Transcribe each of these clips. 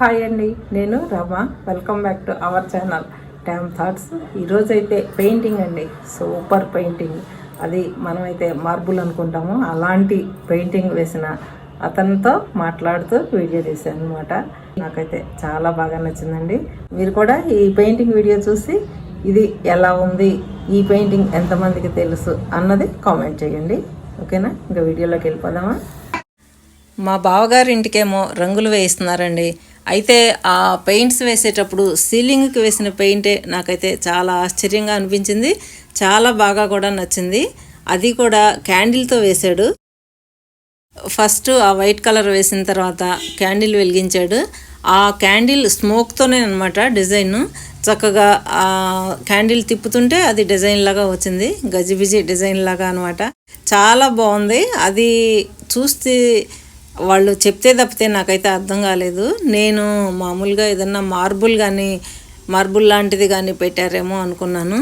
Hi అండి నేను Rama. Welcome back to our channel ట్యామ్ thoughts ఈరోజు అయితే పెయింటింగ్ అండి సూపర్ పెయింటింగ్. అది మనమైతే మార్బుల్ అనుకుంటాము. అలాంటి పెయింటింగ్ వేసిన అతనితో మాట్లాడుతూ వీడియో తీశాను అనమాట నాకైతే చాలా బాగా నచ్చిందండి. మీరు కూడా ఈ పెయింటింగ్ వీడియో చూసి ఇది ఎలా ఉంది ఈ పెయింటింగ్ ఎంతమందికి తెలుసు అన్నది కామెంట్ చేయండి. ఓకేనా? ఇంకా వీడియోలోకి వెళ్ళిపోదామా? మా బావగారి ఇంటికేమో రంగులు వేయిస్తున్నారండి. అయితే ఆ పెయింట్స్ వేసేటప్పుడు సీలింగ్కి వేసిన పెయింటే నాకైతే చాలా ఆశ్చర్యంగా అనిపించింది. చాలా బాగా కూడా నచ్చింది. అది కూడా క్యాండిల్తో వేశాడు. ఫస్ట్ ఆ వైట్ కలర్ వేసిన తర్వాత క్యాండిల్ వెలిగించాడు. ఆ క్యాండిల్ స్మోక్తోనే అనమాట డిజైన్. చక్కగా ఆ క్యాండిల్ తిప్పుతుంటే అది డిజైన్ లాగా వచ్చింది. గజిబిజి డిజైన్ లాగా అనమాట చాలా బాగుంది. అది చూస్తే వాళ్ళు చెప్తే తప్పితే నాకైతే అర్థం కాలేదు. నేను మామూలుగా ఏదన్నా మార్బుల్ కానీ మార్బుల్ లాంటిది కానీ పెట్టారేమో అనుకున్నాను.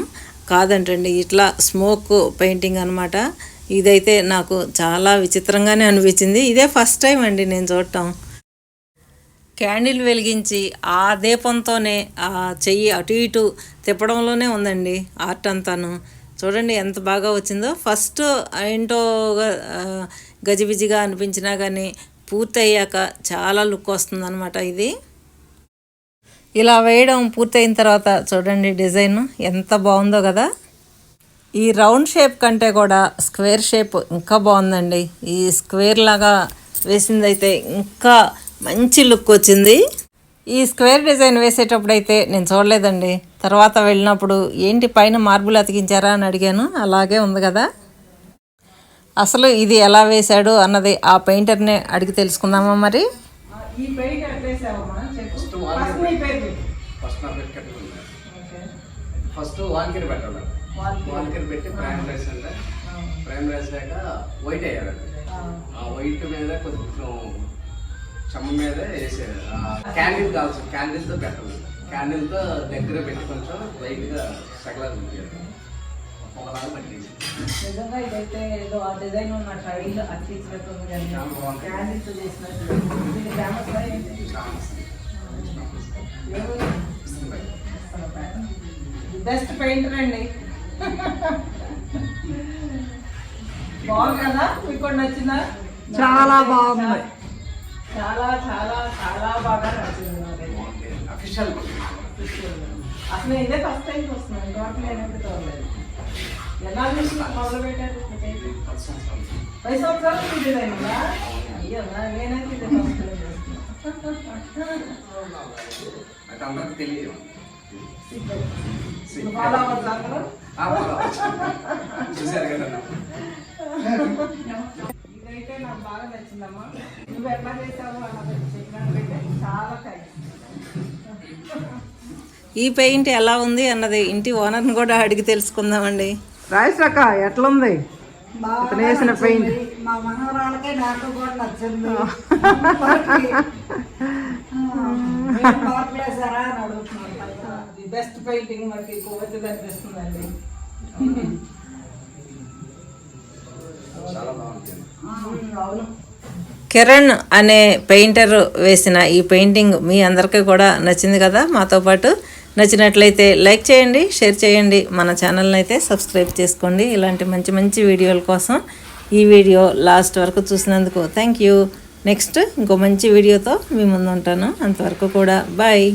కాదంటండి ఇట్లా స్మోక్ పెయింటింగ్ అనమాట ఇదైతే నాకు చాలా విచిత్రంగానే అనిపించింది. ఇదే ఫస్ట్ టైం అండి నేను చూడటం. క్యాండిల్ వెలిగించి ఆ దీపంతోనే ఆ చెయ్యి అటు ఇటు తిప్పడంలోనే ఉందండి ఆర్ట్ అంతాను. చూడండి ఎంత బాగా వచ్చిందో. ఫస్ట్ ఏంటో గజిబిజిగా అనిపించినా కానీ పూర్తయ్యాక చాలా లుక్ వస్తుందన్నమాట ఇది. ఇలా వేయడం పూర్తయిన తర్వాత చూడండి డిజైన్ ఎంత బాగుందో కదా. ఈ రౌండ్ షేప్ కంటే కూడా స్క్వేర్ షేప్ ఇంకా బాగుందండి. ఈ స్క్వేర్ లాగా వేసిందైతే ఇంకా మంచి లుక్ వచ్చింది. ఈ స్క్వేర్ డిజైన్ వేసేటప్పుడు అయితే నేను చూడలేదండి. తర్వాత వెళ్ళినప్పుడు ఏంటి పైన మార్బుల్ అతికించారా అని అడిగాను. అలాగే ఉంది కదా. అసలు ఇది ఎలా వేశాడు అన్నది ఆ పెయింటర్నే అడిగి తెలుసుకుందామా మరి? ఈ ఫస్ట్ వాల్కేర్ పెట్టి కట్టుకుంది ఫస్ట్ వాల్కేర్ పెట్టాలి. వాల్కేర్ పెట్టి ప్రైమ్ రైస్ అంటే ప్రైమ్ రైస్ లేక వైట్ వేయాలండి ఆ వైట్ మీద కొంచెం చెమ్మ మీద వేసేది క్యాండిల్ కావచ్చు క్యాండిల్తో పెట్టాలి. క్యాండిల్తో దగ్గర పెట్టి కొంచెం లైట్గా ఒకలాగా పట్టేసి నిజంగా ఇదైతే ఏదో ఆ డిజైన్ ఉన్న చాలా బాగుంది. క్యాండిల్స్ చేసినట్టు ఇది ఫేమస్ బెస్ట్ పెయింటర్ అండి. బాగుంది. కదా? మీకు నచ్చిందా? చాలా బాగుంది. చాలా చాలా చాలా బాగా నచ్చింది నాకైతే. అఫీషియల్ అసలు ఇదే ఫస్ట్ టైం వస్తున్నాను ఇంతవరకు నేనైతే చూడలేదు ఎలా చూసి మొదలు పెట్టారు మీకైతే? పది సంవత్సరాలు మీ డిజైన్ ఉందా అయ్యో నా- నేనైతే ఇదే ఫస్ట్ టైం చేస్తున్నాను నాకు అందరికి తెలియదు. నువ్వు ఫాలో అవ్వద్దు అందరూ ఆ, పర్వాలేదు. చూశారు కదా. ఇదైతే నాకు బాగా నచ్చిందమ్మా. నువ్వు ఎట్లా చేసావు అన్నది చెప్పినట్లయితే చాలా థ్యాంక్స్ ఈ పెయింట్ ఎలా ఉంది అన్నది ఇంటి ఓనర్ని కూడా అడిగి తెలుసుకుందామండి. రాయసక్క ఎట్లుంది? ఇతను వేసిన పెయింట్. మా మనవరాలకే నాకు కూడా నచ్చింది. బెస్ట్ పెయింటింగ్ మనకి అనిపిస్తుందండి. కిరణ్ అనే పెయింటర్ వేసిన ఈ పెయింటింగ్ మీ అందరికీ కూడా నచ్చింది కదా? మాతో పాటు నచ్చినట్లయితే లైక్ చేయండి షేర్ చేయండి. మన ఛానల్ని అయితే సబ్స్క్రైబ్ చేసుకోండి. ఇలాంటి మంచి మంచి వీడియోల కోసం ఈ వీడియో లాస్ట్ వరకు చూసినందుకు థ్యాంక్ యూ. నెక్స్ట్ ఇంకో మంచి వీడియోతో మీ ముందు ఉంటాను. అంతవరకు కూడా బాయ్.